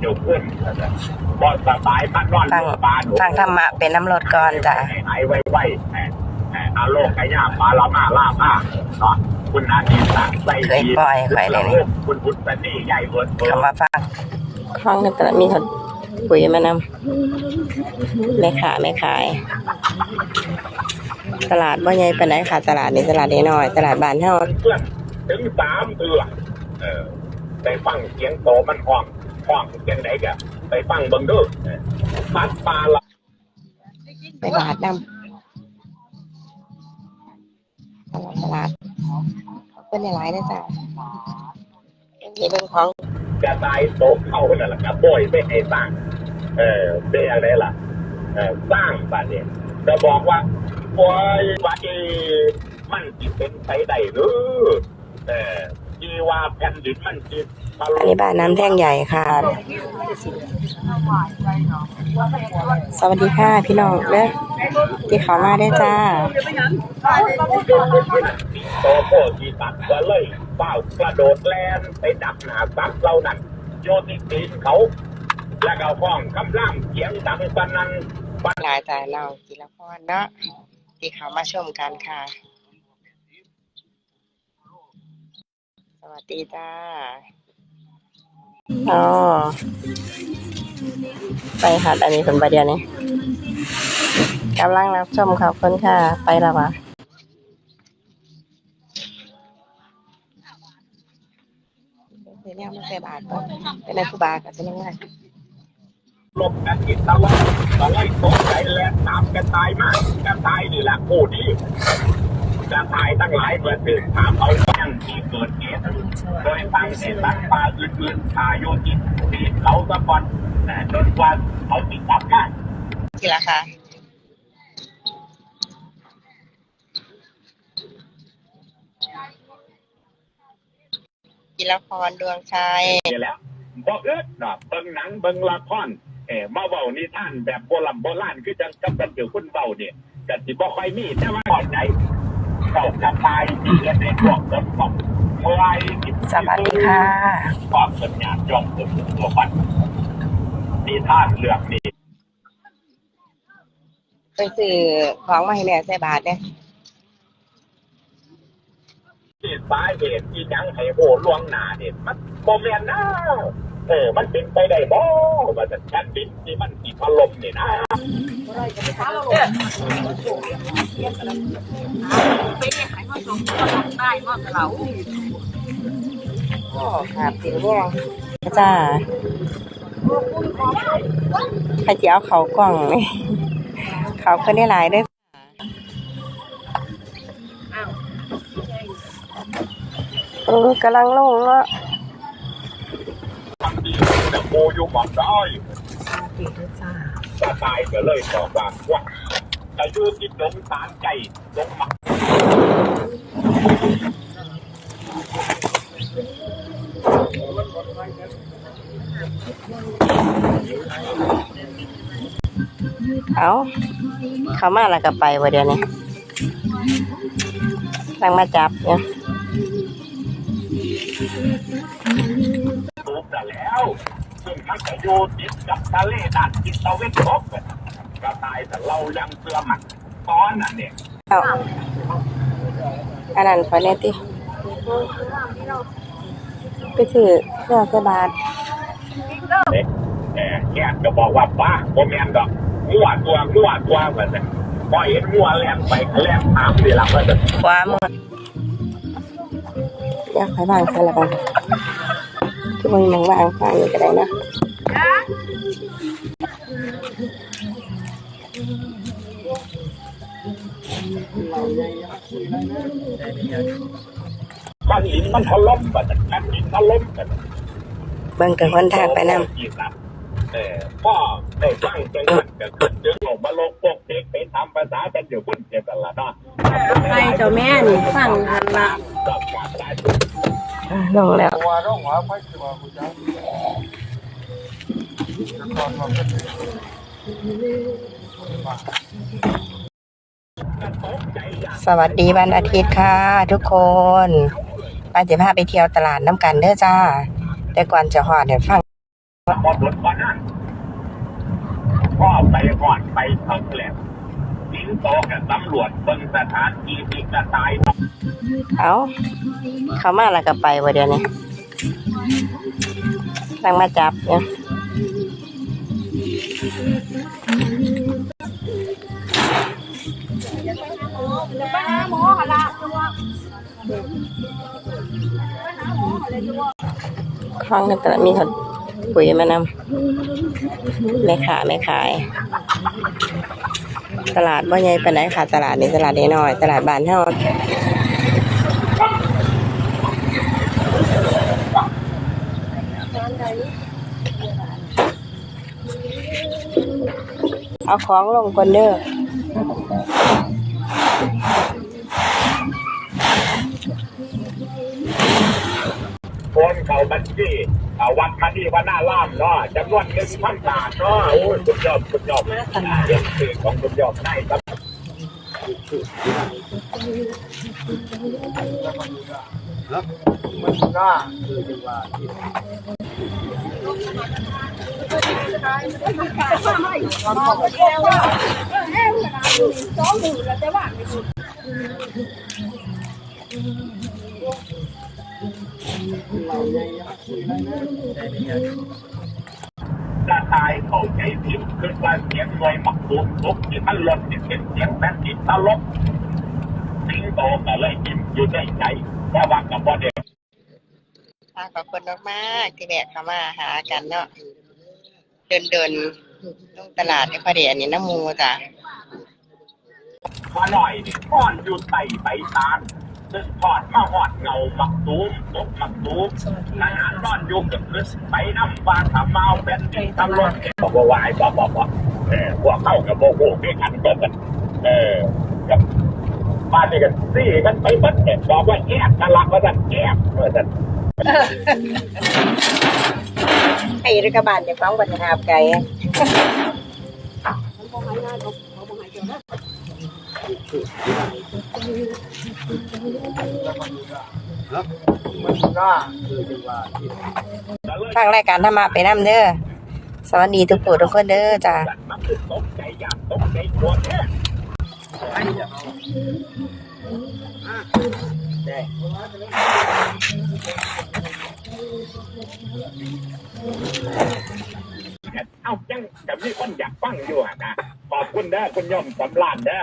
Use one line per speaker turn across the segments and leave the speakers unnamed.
เดี๋ยวขึ้นบอลสบายพัดร้อน
ฟัง
ปลาหนู
ฟังธรรมะเป็นน้ำรถก่อนจ้ะ
หายไวไวแหมแหมอาโลกไก่ย่าปลาลามาล่าผ้าเนาะคุณอาทิตย์ตักใส่
เคยปล่อยข่อยเลยนี่
คุณพุทธนี่ใหญ่เบิร์ดเบิร์
คำว่าฟังฟังในตลาดมีคนปุ๋ยมานำแม่ขาแม่ขาย ตลาดบ่ใหญ่ปานใดค่ะ ตลาดนี้ตลาดน้อยๆตลาดบ้านเฮา
เพื่อนถึงสามเตือเออไปฟังเสียงโตมันห้อง ห้องเสียงไหนกะไปฟังเบิ่งเด้อเออปัดปลาละ
ไปตลาดนำตลาดตลาดเขาเป็นหลายๆนะจ๊ะนี่เป็นของ
กระต่ายโตเข้านั่นแหละครับบ่อยไม่ให้สร้าง เออเป็นอะไรล่ะ เออสร้างบ้านเนี่ยจะบอกว่าโอ้ยว่าเอมันสิเป็นไปได้หรือเออ ที่ว่าแผ่นดินมันสิมาล
อัน
ง
นี้บ้านน้ำแท่งใหญ่ค่ะ สวัสดีค่ะพี่น้องเด้อที่เขามาได้อจ้า
โตโพสีตัดก็เลยเฝ้ากระโดดแลนไปดักหนาสัตว์เหล่านั้นโยนที่ตีนเขา แล้วก็ห้องกำลังเสียงดังปานนั้น
หลายแต่น้องจิรพรเนาะที่เขามาชมกันค่ะ สวัสดีจ้าอ๋อไปหัดอันนี้คนประเดียวนี้กำลังรับชมขอบคุณค่ะ ไปแล้ววะเดี๋ยวเนี่ยมันใส่บาทก่อนเป็นอะไรคือบาทกับเป็นยังไง
หลบกันกินตลอดตะไลตกใจแลนตามกันตายมากกันตายนี่แหละผู้นี้กระตายตั้งหลายเปิดตื่นถามเอายังที่เกิดเหตุ โดยฟังเสียงสัตว์ป่าอื่นๆขาโยจิตตีนเขาสะกอนแต่จนกว่าเขาติดตับมาก
กี่ราคาจิรพรดวงชัย
นี่แหล้วบอกเอิดเนาะเบิ่งหนังเบิ่งละครเออมาเว้านิทานแบบโบราณโบราณคือจังกับกันเกี่ยวคุณเว้าเนี่ยก็สิบ่ค่อยมีแต่ว่าเข้าใจเจ้ากระตายที่เฮ็ดในพวกคนของเมื่อไหร่ที่
สวัสดีค่ะ
ความสัญญาจอมตัวตัวฟันนิทานเรื่องนี้
ไปซื้อของมาให้แม่ใส่บาทเนี่ย
ที่สาเหตุที่ยังให้โหล่วงหน้าเนี่ยมันโมเมนนะเออ มันเป็นไปได้บ่ว่าจะแผ่นดินที่มันสิถล่มนี่นะ
โอ้ครับสิเนี่ยจ้าใครจะเอาเขากล่องนี่เขาคนได้หลายเด้วยเออกำลังลงเนาะ
บางทีจะโมอยู่หมองได้จะตายก็เลยบอกว่าว่าจะอยู่ที่ดงตามใจดงมัก
เอาเขามาแล้วก็ไปวะเดี๋ยวนี้ตั้งมาจับเนี่ย
รูปแต่แล้วซึ่งมันจะอยู่ติดกับทะเลด้านทิศตะวันตกก็ตายแต่เรายังเชื่อมันตอนนั้นเนี่ย
เอาอันนั้นไปเลยติไปถือเสื้อสบาท
เด็กแหมแกก็บอกว่าป้าโมเมนดอกงัวตัวงัวตัวเหมือนกันพอเห็นงัวแลนไปก็แลนตามนี่ละว่าจะ
ขวามืออยากให้วางใส่ละกันที่มึงมองวางวางอยู่ก็ได้นะ
บ้านหินมันถล่มแบบแผ่นดินถล่มกัน
เบิ่งกับคนทางไปนำ
เออพ่อได้ฟังจังหวัดก็ขึ้นดึงออกมาลงพวกเด็กไปทำภาษาเป็นอยู่บนเจ็บกันละเนาะ
ใครเจ้าแม่นี่ฟังหันละ
ต้องการได้
อะลงแล้ว สวัสดีวันอาทิตย์ค่ะ ทุกคนป้าจะพาไปเที่ยวตลาดน้ำกันเด้อจ้า แต่ก่อนจะหอดเดี๋ยวฟัง
พอดดก่อนนั้นพ่อไปก่อนไปถึงแล้วสิงโตกับตำรวจเบิ่งสถานที่ที่กระต่าย
เอาเขามาแล้วก็ไปวะเดี๋ยวนี้ตั้งมาจับเนี่ย ห้องในตลาดมีคนปุ๋ยมานำแม่ขายแม่ขาย ตลาดว่าใหญ่ปานไหนค่ะตลาดนี้ตลาดนี้หน่อย ตลาดบ้านเฮาเอาของลงคนเด้อ
เข้าบัญชีเอาวัดมานี่ว่าหน้าล่ามเนาะจำนวนหนึ่งพันบาทเนาะโอ้ยคุณยอดคุณยอดอ่าเรื่องสื่อของคุณยอดได้ครับ
มันกล้า
กระต่ายเขาใจผิดคือว่าเสียงหน่วยมักตูมลุกที่มันลดเนี่ยเป็นเสียงแม่ติดตลกสิงโตก็เลยยิ้มอยู่ในใจแต่ว่ากับบ่ได้
ขอบคุณมากๆที่แบกเข้ามาหากันเนาะเดินเดินๆลงตลาดในพอดีอันนี้น้ำมูจ้ะ
มาหน่อยนี่ทอดอยู่ใต้ใบตาล ซึ่งทอดมาหอดเงามักตูมตกมักตูมทหารนอนอยู่กับพื้นไปน้ำบานทำเมาเป็นดินตำรวจบอกว่าวายบอกบอกบอกเออพวกเข้ากับโมโหด้วยกันก็กันเออกับบ้านนี่กันซี่กันไปเบัดเนี่ยบอกว่าแอบน่ารักว่าจะแอบเออจะ
ไอ้รัฐบาลจะฟ้องปัญหาไก่
มันกล้า
ทางรายการธรรมะไปน้ำเด้อ สวัสดีทุกผู้ทุกคนเด้อจ้ะ
มันคือตกใจอยากตกใจปวดแท้เอาจังจะมีคนอยากฟังอยู่อะนะ ขอบคุณเด้อคุณย่อมสำรานเด้อ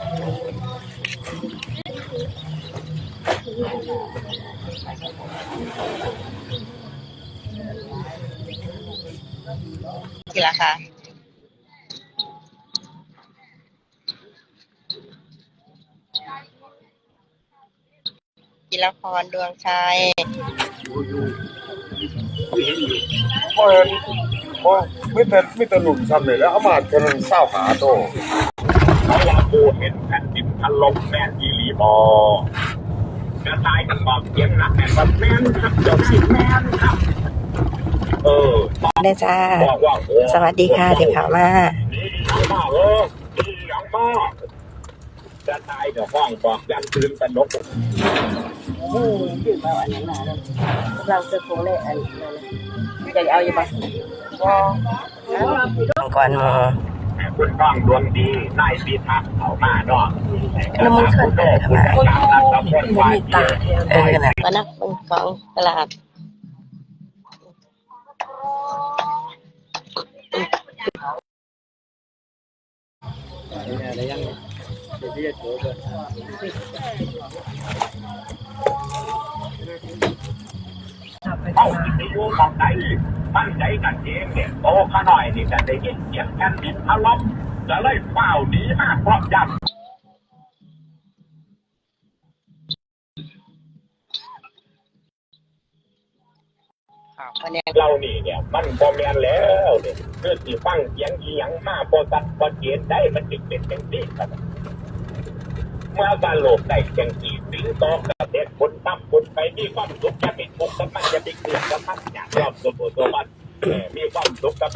กี่รา
คา
กิรพรดวงชัย
พอเห็นพอไม่แต่ไม่แต่หลุมซ้ำเลยแล้วอามาจนเศร้าหาโต
เขาว่ากูเห็นแผ่นดินถล่มแม่นอีหลีบอ กระต่ายกันบอกเสียงหนักแม่นว่าแม่นครับเดี๋ยวสิแม่นครับ เออ
ได้จ้า
บอกว่าโอ้
สวัสดีค่ะที่ข่าวมา
ดีอย่างมากเออดีอย่างมากจะตายเดี๋ยวห้องบอกยันตื่นตระหนก
อืมยืดมาวันนั้นมาแล้วเราจะคงได้อันนั้นอยากเอาอยู่ปะก่อนหมอ
คุณก้องดวงดีนายพิทักษ์เขามาเนาะ
แล้วมึงเคยไปทำไม
คนตามตำบลวายเย
เออนะวันนั้นเป็นของตลาด
เข้าวิทยุ ของไหนตั้งใจกันเองเนี่ยโตข้าหน่อยนี่กันได้ยินเสียงแผ่นดินถล่มจะเลยเฝ้าหนีมากเพราะยัน
ขวันนี้
เรานี่เนี่ยมันบ่แม่นแล้วเนี่ยคือสิฟังเสียงอีหยังมาบ่ตัดบ่เจนได้มันจึงเป็นจังซี่ครับเมื่อการโลกได้จังซี่ถึงต่อ เกษตรผลตั้ผลไปมีความสุขจะเป็นทุกข์กับมันจะเป็นเกลือกับมันอย่างรอบตัวตัวมันเออมีความสุขกับ